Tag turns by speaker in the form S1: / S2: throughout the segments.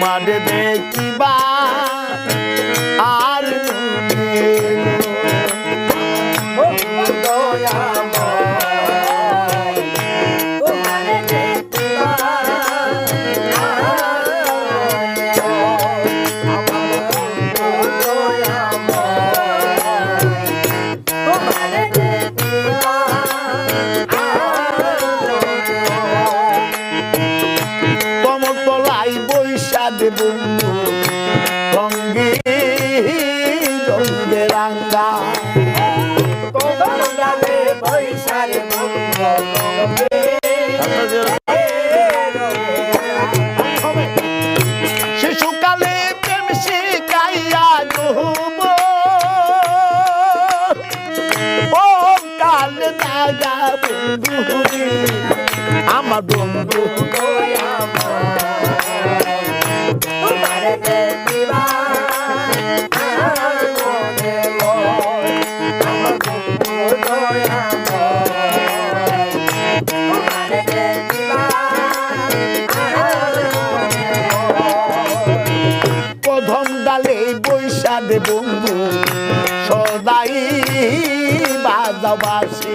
S1: তোমার দেখিবা। বৈশা দেব রঙ্গে রঙ্গে রাঙ্গা শিশুকালে প্রেম শিখাইয়া বন্ধু আমার বন্ধু প্রথম বৈশা দে বন্ধু সদাই বাজাবাসী।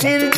S1: shit